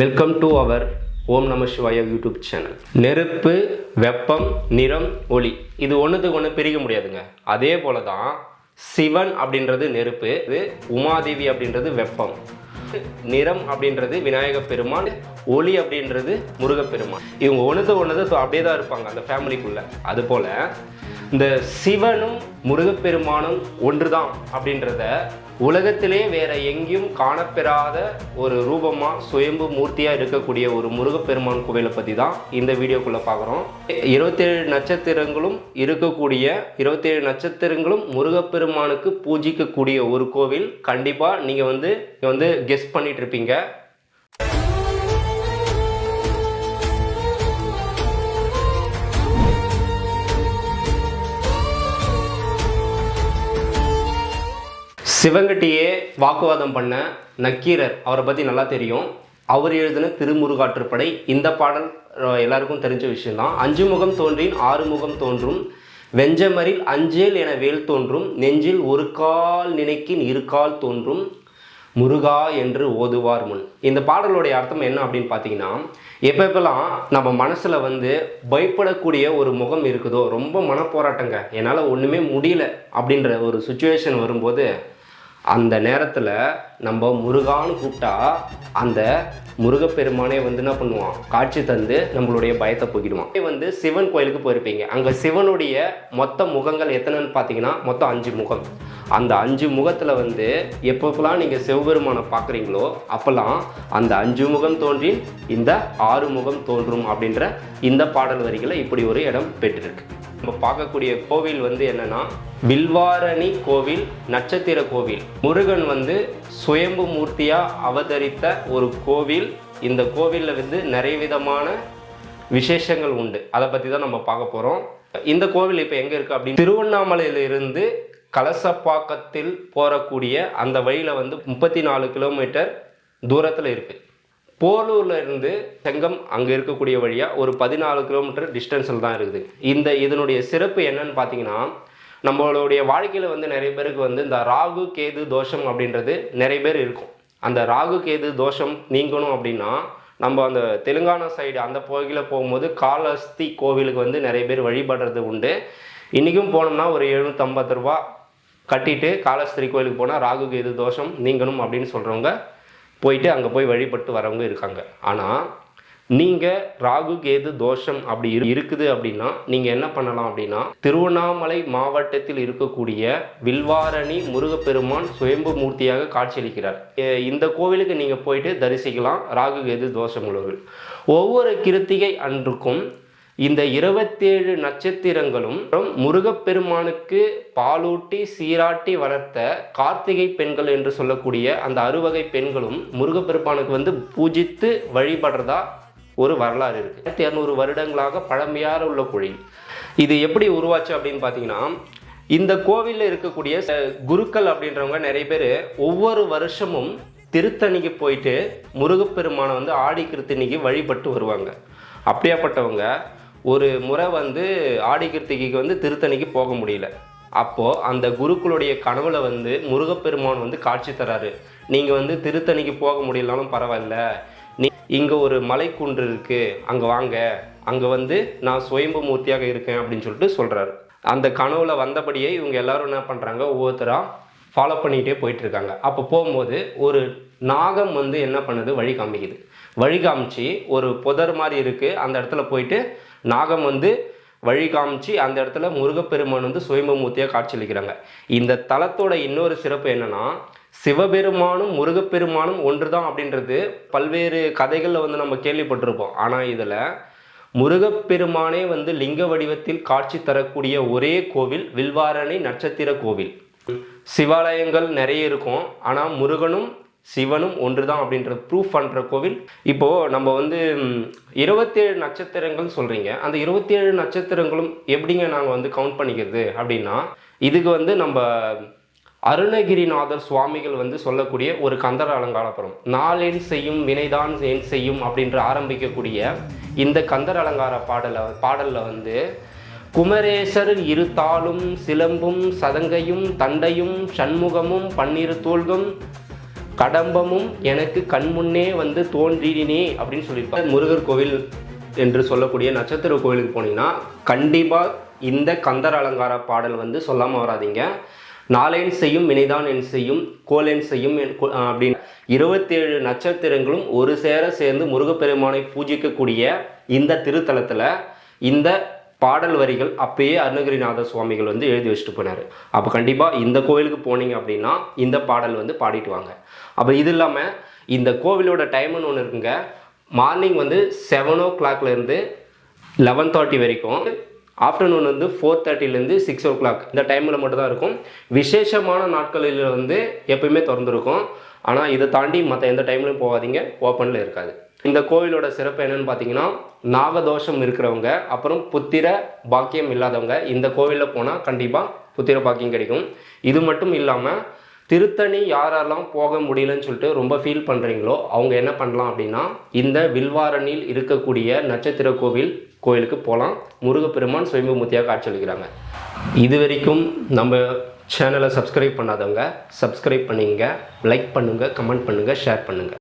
Welcome to our ஓம் நம சிவாயா YouTube channel நெருப்பு வெப்பம் நிறம் ஒளி. இது ஒன்றுத்துக்கு ஒன்று பிரிக்க முடியாதுங்க. அதே போல தான் சிவன் அப்படின்றது நெருப்பு இது உமாதேவி அப்படின்றது வெப்பம். நிறம் அப்படின்றது விநாயக பெருமான் ஒளி அப்படின்றது முருகப்பெருமான். இவங்க ஒன்றுத்து ஒன்றுது அப்படியே தான் இருப்பாங்க அந்த ஃபேமிலிக்குள்ளே அதுபோல் இந்த சிவனும் முருகப்பெருமானும் ஒன்றுதான் அப்படின்றத உலகத்திலே வேற எங்கேயும் காணப்பெறாத ஒரு ரூபமாக சுயம்பு மூர்த்தியாக இருக்கக்கூடிய ஒரு முருகப்பெருமான் கோவிலை பற்றி தான் இந்த வீடியோக்குள்ளே பார்க்குறோம். இருபத்தேழு நட்சத்திரங்களும் இருக்கக்கூடிய இருபத்தேழு நட்சத்திரங்களும் முருகப்பெருமானுக்கு பூஜிக்கக்கூடிய ஒரு கோவில். கண்டிப்பாக நீங்கள் வந்து வந்து கெஸ் பண்ணிட்டு இருப்பீங்க. சிவங்கட்டியே வாக்குவாதம் பண்ண நக்கீரர் அவரை பற்றி நல்லா தெரியும். அவர் எழுதின திருமுருகாற்றுப்படை இந்த பாடல் எல்லாருக்கும் தெரிஞ்ச விஷயம்தான். அஞ்சு முகம் தோன்றின் ஆறு முகம் தோன்றும். வெஞ்சமரில் அஞ்சேல் என வேல் தோன்றும். நெஞ்சில் ஒரு கால் நினைக்கின் இரு கால் தோன்றும். முருகா என்று ஓதுவார் முன். இந்த பாடலுடைய அர்த்தம் என்ன அப்படின்னு பார்த்தீங்கன்னா எப்பப்பெல்லாம் நம்ம மனசில் வந்து பயப்படக்கூடிய ஒரு முகம் இருக்குதோ ரொம்ப மனப்போராட்டங்க. என்னால் ஒன்றுமே முடியல அப்படின்ற ஒரு சுச்சுவேஷன் வரும்போது அந்த நேரத்தில் நம்ம முருகான்னு கூப்பிட்டா அந்த முருகப்பெருமானே வந்து என்ன பண்ணுவான்? காட்சி தந்து நம்மளுடைய பயத்தை போக்கிடுவான். இதே வந்து சிவன் கோயிலுக்கு போயிருப்பீங்க. அங்கே சிவனுடைய மொத்த முகங்கள் எத்தனைன்னு பார்த்தீங்கன்னா மொத்தம் அஞ்சு முகம். அந்த அஞ்சு முகத்தில் வந்து எப்பப்பெல்லாம் நீங்கள் சிவபெருமானை பார்க்குறீங்களோ அப்போல்லாம் அந்த அஞ்சு முகம் தோன்றி இந்த ஆறு முகம் தோன்றும் அப்படின்ற இந்த பாடல் வரிகளை இப்படி ஒரு இடம் பெற்றிருக்கு. நம்ம பார்க்கக்கூடிய கோவில் வந்து என்னன்னா வில்வாரணி கோவில் நட்சத்திர கோவில். முருகன் வந்து சுயம்பு மூர்த்தியா அவதரித்த ஒரு கோவில். இந்த கோவிலில் வந்து நிறைய விதமான விசேஷங்கள் உண்டு. அதை பற்றி தான் நம்ம பார்க்க போகிறோம் இந்த கோவில் இப்போ எங்கே இருக்குது அப்படின்னு திருவண்ணாமலையிலிருந்து கலசப்பாக்கத்தில் போகக்கூடிய அந்த வழியில் வந்து முப்பத்தி நாலு கிலோமீட்டர் தூரத்தில் இருக்குது போலூரில் இருந்து செங்கம் அங்கே இருக்கக்கூடிய வழியாக ஒரு பதினாலு கிலோமீட்டர் டிஸ்டன்ஸில் தான் இருக்குது. இந்த இதனுடைய சிறப்பு என்னன்னு பார்த்தீங்கன்னா நம்மளுடைய வாழ்க்கையில் வந்து நிறைய பேருக்கு வந்து இந்த ராகு கேது தோஷம் அப்படின்றது நிறைய பேர் இருக்கும். அந்த ராகு கேது தோஷம் நீங்கணும் அப்படின்னா நம்ம அந்த தெலுங்கானா சைடு அந்த பகுதியில் போகும்போது காலஸ்தி கோவிலுக்கு வந்து நிறைய பேர் வழிபடுறது உண்டு. இன்றைக்கும் போனோம்னா ஒரு எழுநூற்றம்பது ரூபா கட்டிட்டு காலஸ்திரி கோயிலுக்கு போனால் ராகு கேது தோஷம் நீங்கணும் அப்படின்னு சொல்கிறவங்க போயிட்டு அங்கே போய் வழிபட்டு வரவங்க இருக்காங்க. ஆனால் நீங்கள் ராகு கேது தோஷம் அப்படி இருக்குது அப்படின்னா நீங்கள் என்ன பண்ணலாம் அப்படின்னா திருவண்ணாமலை மாவட்டத்தில் இருக்கக்கூடிய வில்வாரணி முருகப்பெருமான் சுயம்பு மூர்த்தியாக காட்சியளிக்கிறார். இந்த கோவிலுக்கு நீங்கள் போயிட்டு தரிசிக்கலாம். ராகு கேது தோஷம் உள்ளவர்கள். ஒவ்வொரு கிருத்திகை அன்றுக்கும் இந்த இருபத்தேழு நட்சத்திரங்களும் முருகப்பெருமானுக்கு பாலூட்டி சீராட்டி வளர்த்த கார்த்திகை பெண்கள் என்று சொல்லக்கூடிய அந்த அறுவகை பெண்களும் முருகப்பெருமானுக்கு வந்து பூஜித்து வழிபடுறதா ஒரு வரலாறு இருக்கு. ஆயிரத்தி இரநூறு வருடங்களாக பழமையாக உள்ள கோயில் இது எப்படி உருவாச்சு அப்படின்னு பார்த்தீங்கன்னா இந்த கோவிலில் இருக்கக்கூடிய ச- குருக்கள் அப்படின்றவங்க நிறைய பேர் ஒவ்வொரு வருஷமும் திருத்தணிக்கு போயிட்டு முருகப்பெருமானை வந்து ஆடி கிருத்தணிக்கு வழிபட்டு வருவாங்க. அப்படியாப்பட்டவங்க ஒரு முறை வந்து ஆடி கிருத்திகைக்கு வந்து திருத்தணிக்கு போக முடியல. அப்போது அந்த குருக்களுடைய கனவுல வந்து முருகப்பெருமான் வந்து காட்சி தராரு. நீங்கள் வந்து திருத்தணிக்கு போக முடியலனாலும் பரவாயில்ல. நீ இங்கே ஒரு மலைக்குன்று இருக்குது அங்கே வாங்க. அங்கே வந்து நான் சுயம்பு மூர்த்தியாக இருக்கேன் அப்படின்னு சொல்லிட்டு சொல்கிறாரு அந்த கனவுல வந்தபடியே இவங்க எல்லாரும் என்ன பண்ணுறாங்க ஒவ்வொருத்தராக ஃபாலோ பண்ணிகிட்டே போயிட்டுருக்காங்க அப்போ போகும்போது ஒரு நாகம் வந்து என்ன பண்ணுது? வழி காமிக்குது. வழி காமிச்சு ஒரு புதர் மாதிரி இருக்குது அந்த இடத்துல போயிட்டு நாகம் வந்து வழி காமிச்சு அந்த இடத்துல முருகப்பெருமான் வந்து சுயம்பமூர்த்தியாக காட்சியளிக்கிறாங்க. இந்த தலத்தோட இன்னொரு சிறப்பு என்னன்னா சிவபெருமானும் முருகப்பெருமானும் ஒன்று தான் அப்படின்றது பல்வேறு கதைகளில் வந்து நம்ம கேள்விப்பட்டிருப்போம். ஆனால் இதில் முருகப்பெருமானே வந்து லிங்க வடிவத்தில் காட்சி தரக்கூடிய ஒரே கோவில் வில்வாரணி நட்சத்திர கோவில். சிவாலயங்கள் நிறைய இருக்கும். ஆனால் முருகனும் சிவனும் ஒன்று தான் அப்படின்ற ப்ரூஃப் பண்ணுற கோவில். இப்போது நம்ம வந்து இருபத்தேழு நட்சத்திரங்கள் சொல்கிறீங்க அந்த 27 நட்சத்திரங்களும் எப்படிங்க நாங்கள் வந்து கவுண்ட் பண்ணிக்கிறது அப்படின்னா இதுக்கு வந்து நம்ம அருணகிரிநாதர் சுவாமிகள் வந்து சொல்லக்கூடிய ஒரு கந்தர அலங்காரப்புறம் நாளேன் செய்யும் வினைதான் ஏன் செய்யும் அப்படின்ற ஆரம்பிக்கக்கூடிய இந்த கந்தர் அலங்கார பாடலை பாடலில் வந்து குமரேசர் இருத்தாலும் சிலம்பும் சதங்கையும் தண்டையும் சண்முகமும் பன்னிரு தோள்கும் கடம்பமும் எனக்கு கண்முன்னே வந்து தோன்றினே அப்படின்னு சொல்லியிருப்பாங்க. முருகர் கோவில் என்று சொல்லக்கூடிய நட்சத்திர கோவிலுக்கு போனீங்கன்னா கண்டிப்பாக இந்த கந்தர் அலங்கார பாடல் வந்து சொல்லாமல் வராதீங்க. நாளேன் செய்யும் வினைதான் என் செய்யும் கோலேன் செய்யும் என் கோ- அப்படின்னு. இருபத்தேழு நட்சத்திரங்களும் ஒரு சேர சேர்ந்து முருகப்பெருமானை பூஜிக்கக்கூடிய இந்த திருத்தலத்தில் இந்த பாடல் வரிகள் அப்பயே அருணகிரிநாத சுவாமிகள் வந்து எழுதி வச்சுட்டு போனார். அப்போ கண்டிப்பாக இந்த கோவிலுக்கு போனீங்க அப்படின்னா இந்த பாடல் வந்து பாடிட்டு வாங்க. அப்போ இது இல்லாமல் இந்த கோவிலோட டைம்னு ஒன்று இருக்குங்க. மார்னிங் வந்து செவன் ஓ கிளாக்லேருந்து லெவன் தேர்ட்டி வரைக்கும். ஆஃப்டர்நூன் வந்து ஃபோர் தேர்ட்டிலேருந்து சிக்ஸ் ஓ கிளாக் இந்த டைமில் மட்டும் தான் இருக்கும். விசேஷமான நாட்களில் வந்து எப்பயுமே திறந்துருக்கும். ஆனால் இதை தாண்டி மற்ற எந்த டைம்லையும் போகாதீங்க. ஓப்பனில் இருக்காது. இந்த கோவிலோட சிறப்பு என்னன்னு பார்த்தீங்கன்னா நாகதோஷம் இருக்கிறவங்க அப்புறம் புத்திர பாக்கியம் இல்லாதவங்க இந்த கோவிலில் போனால் கண்டிப்பாக புத்திர பாக்கியம் கிடைக்கும். இது மட்டும் இல்லாமல் திருத்தணி யாரெல்லாம் போக முடியலன்னு சொல்லிட்டு ரொம்ப ஃபீல் பண்ணுறீங்களோ அவங்க என்ன பண்ணலாம் அப்படின்னா இந்த வில்வாரணியில் இருக்கக்கூடிய நட்சத்திர கோவில் கோயிலுக்கு போகலாம் முருகப்பெருமான் சுயம்புமூர்த்தியாக காட்சியளிக்கிறாங்க இது வரைக்கும் நம்ம சேனலை சப்ஸ்கிரைப் பண்ணாதவங்க சப்ஸ்கிரைப் பண்ணிங்க லைக் பண்ணுங்கள் கமெண்ட் பண்ணுங்கள் ஷேர் பண்ணுங்கள்